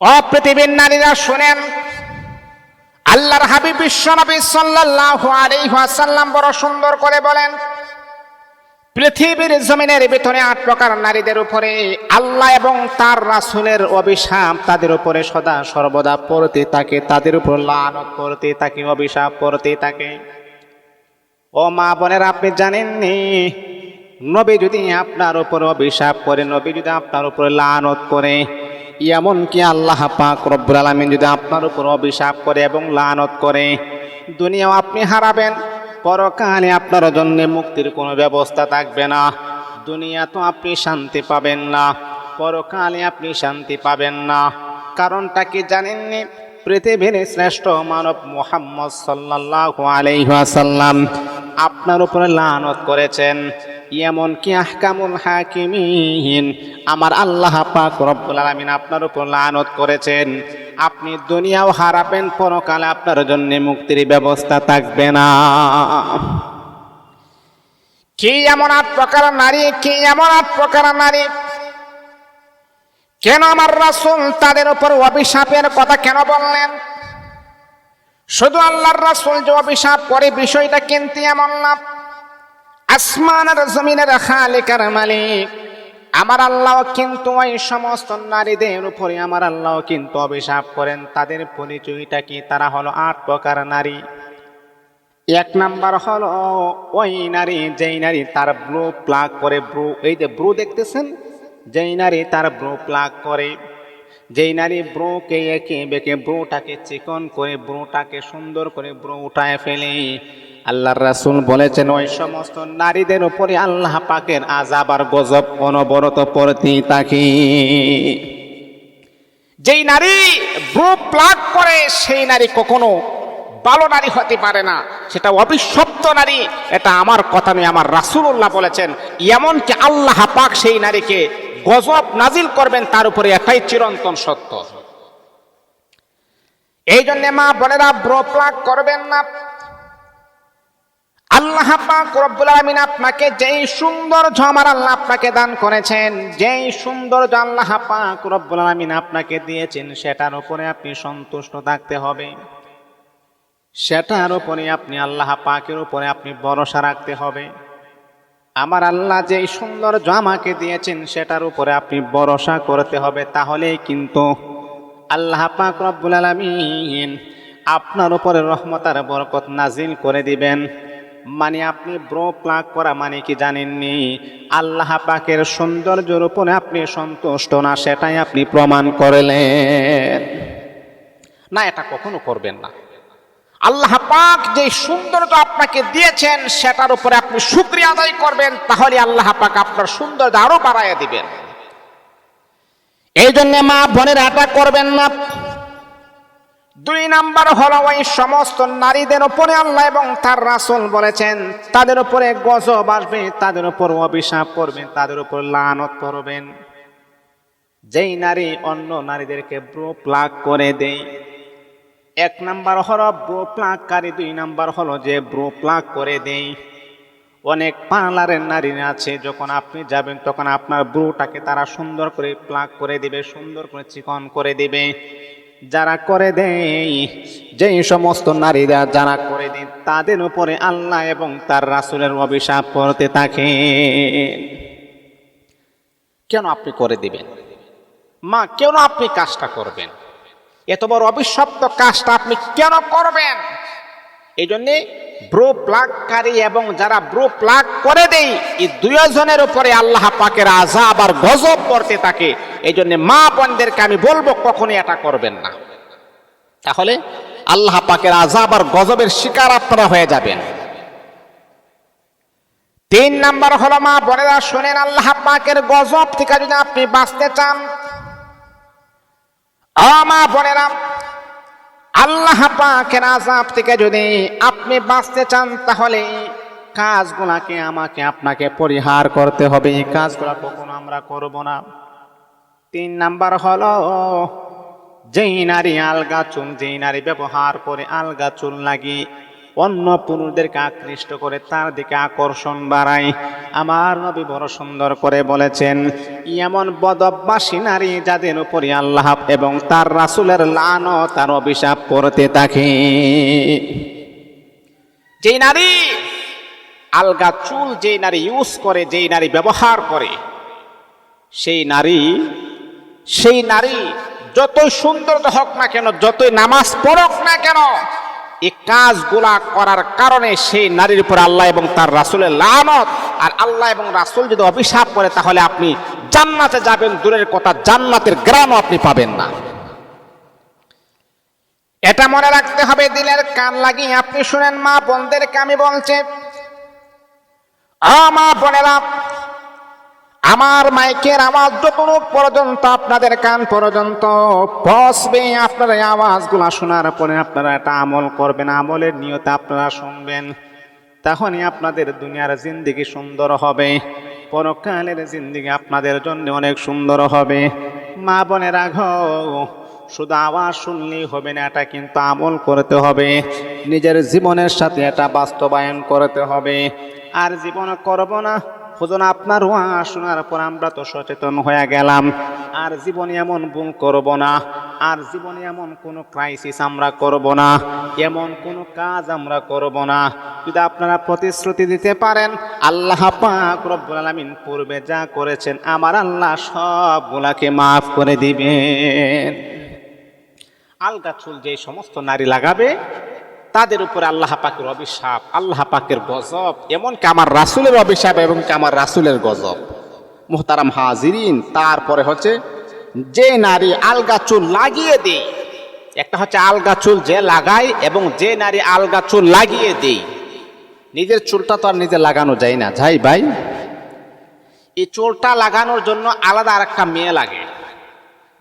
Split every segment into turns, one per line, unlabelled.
অপৃথিবীর নারীরা শোনেন, আল্লাহর হাবিব বিশ্বনবী সাল্লাল্লাহু আলাইহি ওয়াসাল্লাম বড় সুন্দর করে বলেন, পৃথিবীর জমিনের ভিতরে আট প্রকার নারীদের উপরে আল্লাহ এবং তার রাসূলের অভিশাপ তাদের উপরে সদা সর্বদা পড়তে থাকে, তাদের উপর লানত পড়তে থাকে, অভিশাপ পড়তে থাকে। ও মা বোনের, আপনি জানেননি, নবী যদি আপনার উপর অভিশাপ করে, নবী যদি আপনার উপর লানত করে এমন কি আল্লাহ পাক রব্বুল আলামিন যদি আপনার উপর অভিশাপ করে এবং লানত করে, দুনিয়াও আপনি হারাবেন, পরকালে আপনার জন্য মুক্তির কোনো ব্যবস্থা থাকবে না। দুনিয়া তো আপনি শান্তি পাবেন না, পরকালে আপনি শান্তি পাবেন না। কারণটা কি জানেননি? পৃথিবীর শ্রেষ্ঠ মানব মোহাম্মদ সাল্লাল্লাহু আলাইহি ওয়াসাল্লাম আপনার উপরে লানত করেছেন। এমন কি আহকামুল হাকিমিন। আমার আল্লাহ পাক রব্বুল আলামিন আপনার উপর লানত করেছেন। আপনি দুনিয়াও হারাবেন, পরকালে আপনার জন্য মুক্তির ব্যবস্থা থাকবে না। কি এমন আট প্রকার নারী, কি এমন আট প্রকার নারী? কেন আমার রাসুল তাদের উপর অভিশাপের কথা কেন বললেন? শুধু আল্লাহর রাসুল যে অভিশাপ করে, বিষয়টা কিন্তু এমন না। আসমান আর জমিনের খালিকার মালিক। আমার আল্লাহ কিন্তু ওই সমস্ত নারীদের উপরে আমার আল্লাহ কিন্তু অভিশাপ করেন। তাদের পরিচয়টা কি? তারা হলো আট প্রকার নারী। এক নাম্বার হলো ওই নারী, যেই নারী তার ব্রু প্লাগ করে ব্রু এই যে ব্রু দেখতেছেন? যেই নারী তার ব্রু প্লাগ করে যেই নারী ব্রুকে এঁকে বেঁকে ব্রুটাকে চিকন করে, ব্রুটাকে সুন্দর করে ব্রু উঠায় ফেলে। আল্লাহর রাসূল বলেছেন, ওই সমস্ত নারীদের উপরে আল্লাহ পাকের আজাব আর গজব অনবরত পড়তেই তাকে যেই নারী ব্রু প্লাগ করে, সেই নারী কখনো ভালো নারী হতে পারে না। সেটা অবিশ্বপ্ত নারী। এটা আমার কথা নয়, আমার রাসূলুল্লাহ বলেছেন, এমনকি আল্লাহ পাক সেই নারীকে গজব নাজিল করবেন তার উপরে এটাই চিরন্তন সত্য। এই জন্য মা বোনেরা ব্রো প্লাগ করবেন না। আল্লাহ পাক রব্বুল আলামিন আপনাকে যেই সৌন্দর্য আমার আল্লাহ আপনাকে দান করেছেন, যেই সৌন্দর্য আল্লাহ পাক রব্বুল আলামিন আপনাকে দিয়েছেন, সেটার উপরে আপনি সন্তুষ্ট থাকতে হবে। সেটার উপরে আপনি আল্লাহ পাকের উপরে আপনি ভরসা রাখতে হবে। আমার আল্লাহ যেই সৌন্দর্য আমাকে দিয়েছেন, সেটার উপরে আপনি ভরসা করতে হবে, তাহলেই কিন্তু আল্লাহ পাক রব্বুল আলামিন আপনার উপরে রহমতার বরকত নাজিল করে দিবেন। মানে আপনি ব্রো প্লাগ করা মানে কি জানেননি? আল্লাহ পাকের সৌন্দর্যের উপরে আপনি সন্তুষ্ট না, সেটাই আপনি প্রমাণ করলেন। না, এটা কখনো করবেন না। আল্লাহ পাক যে সুন্দরতা আপনাকে দিয়েছেন, সেটার উপরে আপনি শুক্রিয়া আদায় করবেন, তাহলে আল্লাহ পাক আপনার সৌন্দর্য আরও বাড়াইয়া দিবেন। এই জন্য মা বোনের আটা করবেন না। দুই নাম্বার হলো ওই সমস্ত নারীদের উপরে আল্লাহ এবং তার রাসূল বলেছেন, তাদের উপরে গজব আসবে, তাদের উপর অভিশাপ করবেন, তাদের উপর লানত করবেন যেই নারী অন্য নারীদেরকে ব্রো প্লাগ করে দেয় এক নাম্বার হলো ব্রো প্লাগকারী দুই নাম্বার হলো যে ব্রো প্লাগ করে দেই। অনেক পার্লারের নারী আছে, যখন আপনি যাবেন তখন আপনার ব্রুটাকে তারা সুন্দর করে প্লাগ করে দিবে, সুন্দর করে চিকন করে দিবে। যারা করে দেয় যেই সমস্ত নারীরা যারা করে দেয় তাদের উপরে আল্লাহ এবং তার রাসূলের অভিশাপ পড়তে থাকে। কেন আপনি করে দিবেন? মা, কেন আপনি কাজটা করবেন? এত বড় অবিশ্বপ্ত কাজটা আপনি কেন করবেন? এই জন্যে ব্রো প্লাগকারী এবং যারা ব্রো প্লাগ করে দেই, এই দুজনের উপরে আল্লাহ পাকের আজাব আর গজব পড়তে থাকে। এই জন্য মা বোনদেরকে আমি বলব কখনই এটা করবেন না। তাহলে আল্লাহ পাকের আজাব আর গজবের শিকার আপনারা হয়ে যাবেন। তিন নাম্বার হলো মা বোনেরা, শোনেন আল্লাহ পাকের গজব থেকে যদি আপনি বাঁচতে চান আমা বোনেরা আল্লাহ পাকের আজাব থেকে যদি আপনি বাঁচতে চান, তাহলে কাজগুলাকে আমাকে আপনাকে পরিহার করতে হবে। এই কাজগুলা কখনো আমরা করব না। তিন নাম্বার হলো, যেই নারী আলগা চুল, যেই নারী ব্যবহার করে আলগা চুল লাগিয়ে
অন্য পুরুষদেরকে আকৃষ্ট করে তার দিকে আকর্ষণ বাড়ায়। আমার নবী বড় সুন্দর করে বলেছেন, এমন বদভ্যাসী নারী যাদের উপরে আল্লাহ এবং তার রাসুলের লানো তার অভিশাপ করতে থাকে।
যেই নারী আলগা চুল, যেই নারী ইউজ করে, যেই নারী ব্যবহার করে, সেই নারী সেই নারী যতই সুন্দর হোক না কেন, যতই নামাজ পড়ক না কেন এই কাজগুলা করার কারণে সেই নারীর উপর আল্লাহ এবং তার রাসুলের লানত। আর আল্লাহ এবং রাসুল যদি অভিশাপ করে, তাহলে আপনি জান্নাতে যাবেন, দূরের কথা জান্নাতের গ্রামও আপনি পাবেন না। এটা মনে রাখতে হবে, দিলের কান লাগিয়ে আপনি শুনেন মা বোনদেরকে আমি বলছি। মা বোনেরা আমার মাইকের আওয়াজ যতটুক পর্যন্ত আপনাদের কান পর্যন্ত পৌঁছবে আপনারা এই আওয়াজগুলো শোনার পরে আপনারা এটা আমল করবেন, আমলের নিয়তে আপনারা শুনবেন। তখনই আপনাদের দুনিয়ার জিন্দিগি সুন্দর হবে, পরকালের জিন্দিগি আপনাদের জন্য অনেক সুন্দর হবে। মা বোনের আঘো, শুধু আওয়াজ শুনলেই হবে না, এটা কিন্তু আমল করতে হবে। নিজের জীবনের সাথে এটা বাস্তবায়ন করতে হবে। আর জীবন করব না হুজন আপনার ওয়াজ শোনার পর আমরা তো সচেতন হয়ে গেলাম। আর জীবনে এমন ভুল করব না। আর জীবনে এমন কোনো ক্রাইসিস আমরা করব না। এমন কোনো কাজ আমরা করব না। যদি আপনারা প্রতিশ্রুতি দিতে পারেন, আল্লাহ পাক রব্বুল আলামিন পূর্বে যা করেছেন, আমার আল্লাহ সবগুলাকে মাফ করে দিবেন। আলগা চুল যে সমস্ত নারী লাগাবে তাদের উপরে আল্লাহ পাকের অভিশাপ, আল্লাহ পাকের গজব, এমনকি আমার রাসুলের অভিশাপ এবং আমার রাসুলের গজব। মোহতারাম হাজিরিন, তারপরে হচ্ছে যে নারী আলগা চুল লাগিয়ে দেয়, একটা হচ্ছে আলগা চুল যে লাগায় এবং যে নারী আলগা চুল লাগিয়ে দেয়। নিজের চুলটা তো আর নিজে লাগানো যায় না। যাই ভাই, এই চুলটা লাগানোর জন্য আলাদা আর একটা মেয়ে লাগে।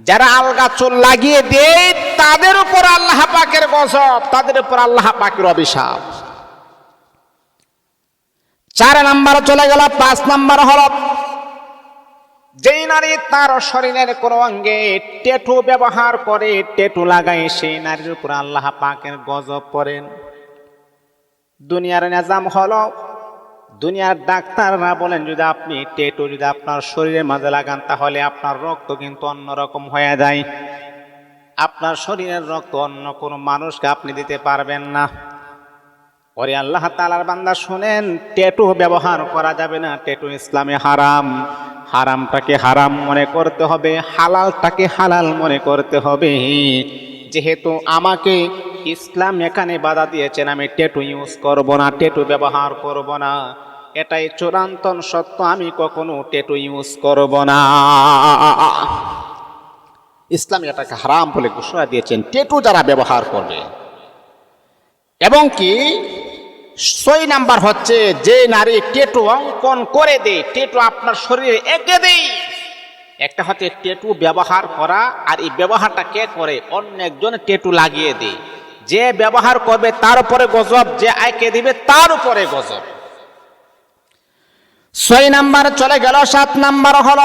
যারা আলগা চুল লাগিয়ে দেয়, তাদের উপর আল্লাহ পাকের গজব, তাদের উপর আল্লাহ পাকের অভিশাপ। চার নাম্বার চলে গেল, পাঁচ নাম্বার হল, যেই নারী তার শরীরের কোন অঙ্গে টেটু ব্যবহার করে, টেটু লাগায়, সেই নারীর উপর আল্লাহ পাকের গজব পড়েন। দুনিয়ার নিজাম হলো দুনিয়ার ডাক্তাররা বলেন, যদি আপনি টেটু, যদি আপনার শরীরের মাঝে লাগান, তাহলে আপনার রক্ত কিন্তু অন্যরকম হয়ে যায়। আপনার শরীরের রক্ত অন্য কোনো মানুষকে আপনি দিতে পারবেন না। ওরে আল্লাহ তালার বান্দা, শুনেন, টেটু ব্যবহার করা যাবে না। টেটু ইসলামে হারাম। হারামটাকে হারাম মনে করতে হবে, হালালটাকে হালাল মনে করতে হবে। যেহেতু আমাকে ইসলাম এখানে বাধা দিয়েছেন, আমি টেটু ইউজ করব না, টেটু ব্যবহার করব না। এটাই চূড়ান্ত সত্য, আমি কখনো টেটু ইউজ করব না। ইসলাম এটাকে হারাম বলে ঘোষণা দিয়েছেন, টেটু যারা ব্যবহার করবে। এবং কি ছয় নাম্বার হচ্ছে, যে নারী টেটু অঙ্কন করে দেয় টেটু আপনার শরীরে এঁকে দেয় একটা হচ্ছে টেটু ব্যবহার করা, আর এই ব্যবহারটা কে করে? অন্য একজন টেটু লাগিয়ে দেয় যে ব্যবহার করবে, তার উপরে গজব, যে আয়কে দিবে, তার উপরে গজব। ছয় নাম্বার চলে গেল, সাত নাম্বার হল,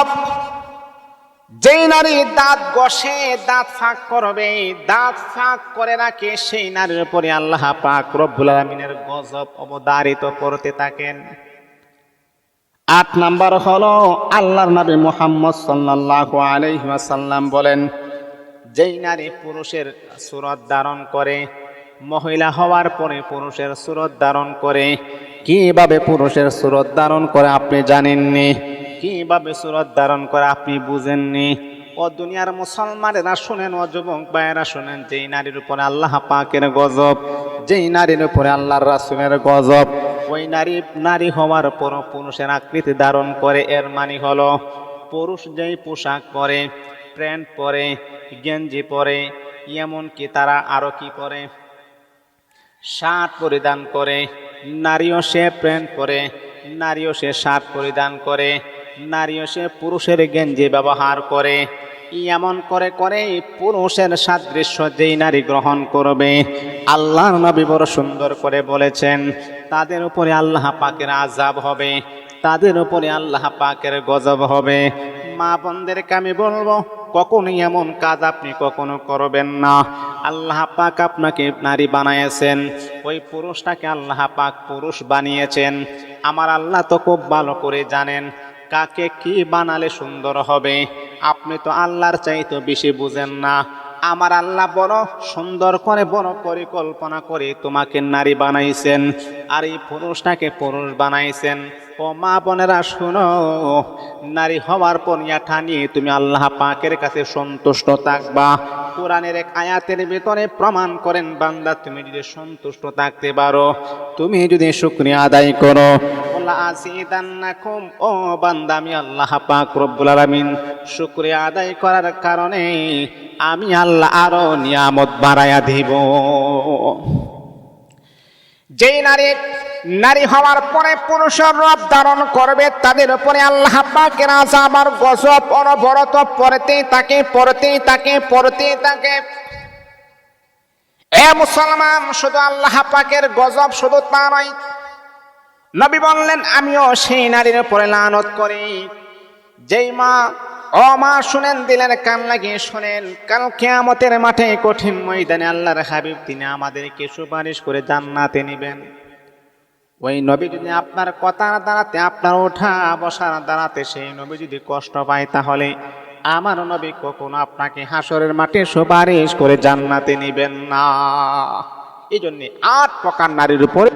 যেই নারী দাঁত গসে দাঁত ফাঁক করবে, দাঁত ফাঁক করে রাখে, সেই নারীর উপরে আল্লাহ পাক রব্বুল আলমিনের গজব অবদারিত করতে থাকেন। আট নাম্বার হলো, আল্লাহর নবী মোহাম্মদ সাল্লাল্লাহু আলাইহি ওয়াসাল্লাম বলেন, যেই নারী পুরুষের সুরত ধারণ করে, মহিলা হওয়ার পরে পুরুষের সুরত ধারণ করে কীভাবে পুরুষের সুরত ধারণ করে আপনি জানেননি? কীভাবে সুরত ধারণ করে আপনি বুঝেননি? ও দুনিয়ার মুসলমানেরা শুনেন, ও যুবক ভাইয়েরা শুনেন, যেই নারীর উপরে আল্লাহ পাকের গজব, যেই নারীর উপরে আল্লাহর রাসুলের গজব, ওই নারী নারী হওয়ার পর পুরুষের আকৃতি ধারণ করে, এর মানে হলো পুরুষ যেই পোশাক পরে, প্যান্ট পরে, গেঞ্জি পরে, এমনকি তারা আরও কি পরে? শার্ট পরিধান করে নারীও সে প্যান্ট পরে নারীও সে শার্ট পরিধান করে, নারীও সে পুরুষের গেঞ্জি ব্যবহার করে। এমন করে করে পুরুষের সাদৃশ্য যেই নারী গ্রহণ করবে, আল্লাহর নবী বড় সুন্দর করে বলেছেন, তাদের উপরে আল্লাহ পাকের আজাব হবে, তাদের উপরে আল্লাহ পাকের গজব হবে। মা বোনদেরকে আমি বলব
কখনোই এমন কাজ আপনি কখনো করবেন না। আল্লাহ পাক আপনাকে নারী বানিয়েছেন ওই পুরুষটাকে আল্লাহ পাক পুরুষ বানিয়েছেন। আমার আল্লাহ তো খুব ভালো করে জানেন কাকে কি বানালে সুন্দর হবে। আপনি তো আল্লাহর চাইতে বেশি বুঝেন না। আমার আল্লাহ বড় সুন্দর করে, বড় পরিকল্পনা করে তোমাকে নারী বানাইছেন আর এই পুরুষটাকে পুরুষ বানাইছেন। ও মা বোনেরা, শুনো, নারী হওয়ার পনিয়াঠা নিয়ে তুমি আল্লাহ পাকের কাছে সন্তুষ্ট থাকবা। কোরআনের এক আয়াতের ভিতরে প্রমাণ করেন, বান্দা, তুমি যদি সন্তুষ্ট থাকতে পারো, তুমি যদি শুক্রিয়া আদায় করো বলা ও বান্দা, আমি আল্লাহ পাক রব্বুল আলামিন শুক্রিয়া আদায় করার কারণে আমি আল্লাহ আরও নিয়ামত বাড়াইয়া দিব।
যেই নারী নারী হওয়ার পরে পুরুষের রূপ ধারণ করবে, তাদের উপরে আল্লাহ পাকের আজাব আর গজব অনবরত পড়তেই তাকে পড়তেই তাকে পড়তেই তাকে এ মুসলমান, শুধু আল্লাহ পাকের গজব শুধু তা নয় নবী বললেন, আমিও সেই নারীর উপরে লানত করি। যেই মা, ও মা, শুনেন দিলেন কান লাগিয়ে শোনেন, কাল কেয়ামতের মাঠে কঠিন ময়দানে আল্লাহর হাবিব তিনি আমাদেরকে সুপারিশ করে জান্নাতে নেবেন। ওই নবী যদি আপনার কথা দাঁড়াতে আপনার ওঠা বসার দাঁড়াতে সেই নবী যদি কষ্ট পায়, তাহলে আমার নবী কখনো আপনাকে হাসরের মাঠে সুপারিশ করে জান্নাতে নেবেন না। এই জন্যে আট প্রকার নারীর উপরে